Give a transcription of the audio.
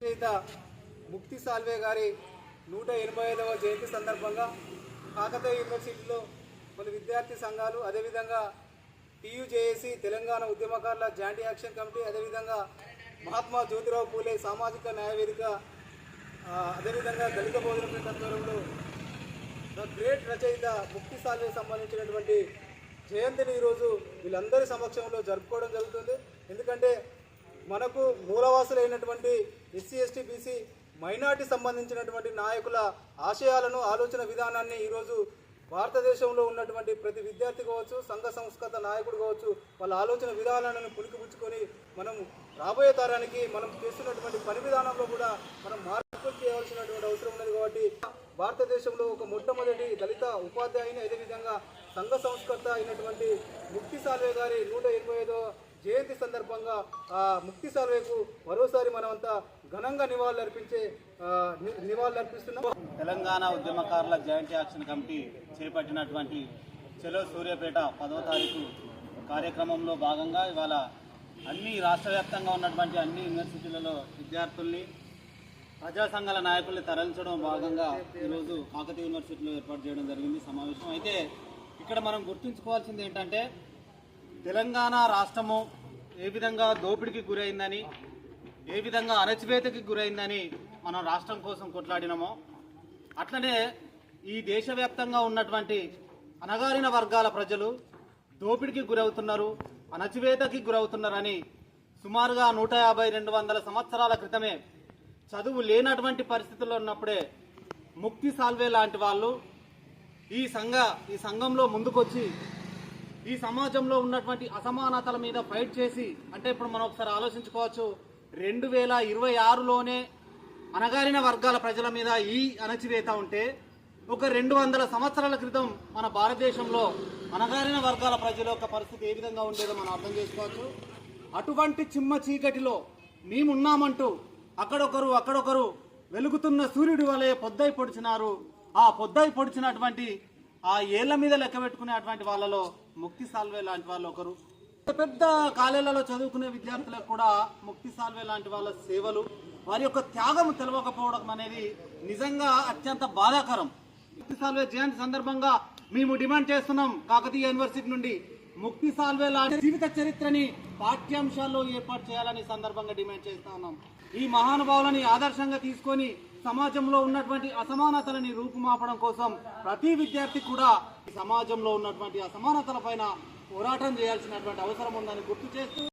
రచయిత ముక్తి సాల్వే గారి నూట ఎనభై ఐదవ జయంతి సందర్భంగా కాకతీయ యూనివర్సిటీలో కొన్ని విద్యార్థి సంఘాలు అదేవిధంగా టీయూజేఏసీ తెలంగాణ ఉద్యమకారుల జాయింట్ యాక్షన్ కమిటీ అదేవిధంగా మహాత్మా జ్యోతిరావు పూలే సామాజిక న్యాయ వేదిక అదేవిధంగా దళిత భోజన తత్వంలో ద గ్రేట్ రచయిత ముక్తి సాల్వే సంబంధించినటువంటి జయంతిని ఈరోజు వీళ్ళందరి సమక్షంలో జరుపుకోవడం జరుగుతుంది. ఎందుకంటే మనకు మూలవాసులైనటువంటి ఎస్సీ ఎస్టీ బీసీ మైనార్టీ సంబంధించినటువంటి నాయకుల ఆశయాలను ఆలోచన విధానాన్ని ఈరోజు భారతదేశంలో ఉన్నటువంటి ప్రతి విద్యార్థి కావచ్చు సంఘ సంస్కృత నాయకుడు కావచ్చు వాళ్ళ ఆలోచన విధానాలను పుణికిపుచ్చుకొని మనం రాబోయే తరానికి మనం చేస్తున్నటువంటి పని విధానంలో కూడా మనం మార్పులు చేయాల్సినటువంటి అవసరం ఉన్నది కాబట్టి భారతదేశంలో ఒక మొట్టమొదటి దళిత ఉపాధ్యాయుని అదేవిధంగా సంఘ సంస్కర్త అయినటువంటి ముక్తి సాల్వే గారి నూట జయంతి సందర్భంగా ఆ ముక్తి సర్వేకు మరోసారి మనమంతా ఘనంగా నివాళులర్పించే నివాళులర్పిస్తున్నాం. తెలంగాణ ఉద్యమకారుల జాయింట్ యాక్షన్ కమిటీ చేపట్టినటువంటి చెలో సూర్యాపేట పదో తారీఖు కార్యక్రమంలో భాగంగా ఇవాళ అన్ని రాష్ట్ర వ్యాప్తంగా ఉన్నటువంటి అన్ని యూనివర్సిటీలలో విద్యార్థుల్ని ప్రజా సంఘాల నాయకుల్ని తరలించడం భాగంగా ఈరోజు కాకతీయ యూనివర్సిటీలో ఏర్పాటు చేయడం జరిగింది సమావేశం. అయితే ఇక్కడ మనం గుర్తుంచుకోవాల్సింది ఏంటంటే తెలంగాణ రాష్ట్రము ఏ విధంగా దోపిడికి గురైందని ఏ విధంగా అణచివేతకి గురైందని మనం రాష్ట్రం కోసం కొట్లాడినామో అట్లనే ఈ దేశవ్యాప్తంగా ఉన్నటువంటి అణగారిన వర్గాల ప్రజలు దోపిడీకి గురవుతున్నారు అణచివేతకి గురవుతున్నారని సుమారుగా నూట యాభై రెండు వందల సంవత్సరాల క్రితమే చదువు లేనటువంటి పరిస్థితుల్లో ఉన్నప్పుడే ముక్తి సాల్వే లాంటి వాళ్ళు ఈ సంఘ ఈ సంఘంలో ముందుకొచ్చి ఈ సమాజంలో ఉన్నటువంటి అసమానతల మీద ఫైట్ చేసి అంటే ఇప్పుడు మనం ఒకసారి ఆలోచించుకోవచ్చు రెండు వేల ఇరవై ఆరులోనే అణగారిన వర్గాల ప్రజల మీద ఈ అణచివేత ఉంటే ఒక రెండు వందల సంవత్సరాల క్రితం మన భారతదేశంలో అణగారిన వర్గాల ప్రజల యొక్క పరిస్థితి ఏ విధంగా ఉండేదో మనం అర్థం చేసుకోవచ్చు. అటువంటి చిమ్మ చీకటిలో మేమున్నామంటూ అక్కడొకరు అక్కడొకరు వెలుగుతున్న సూర్యుడి వలె పొద్దై పొడిచినారు. ఆ పొద్దై పొడిచినటువంటి ఆ ఏళ్ళ మీద లెక్క పెట్టుకునేటువంటి వాళ్ళలో ముక్తి సాల్వే లాంటి వాళ్ళు ఒకరు. పెద్ద పెద్ద చదువుకునే విద్యార్థులకు కూడా ముక్తి సాల్వే లాంటి వాళ్ళ సేవలు వారి యొక్క త్యాగం తెలవకపోవడం అనేది నిజంగా అత్యంత బాధాకరం. ముక్తి సాల్వే జయంతి సందర్భంగా మేము డిమాండ్ చేస్తున్నాం కాకతీయ యూనివర్సిటీ నుండి. ముక్తి సాల్వే లాంటి జీవిత చరిత్రని పాఠ్యాంశాల్లో ఏర్పాటు చేయాలని సందర్భంగా డిమాండ్ చేస్తా ఉన్నాం. ఈ మహానుభావులని ఆదర్శంగా తీసుకొని సమాజంలో ఉన్నటువంటి అసమానతలని రూపుమాపడం కోసం ప్రతి విద్యార్థి కూడా ఈ సమాజంలో ఉన్నటువంటి అసమానతల పైన పోరాటం చేయాల్సినటువంటి అవసరం ఉందని గుర్తు చేస్తూ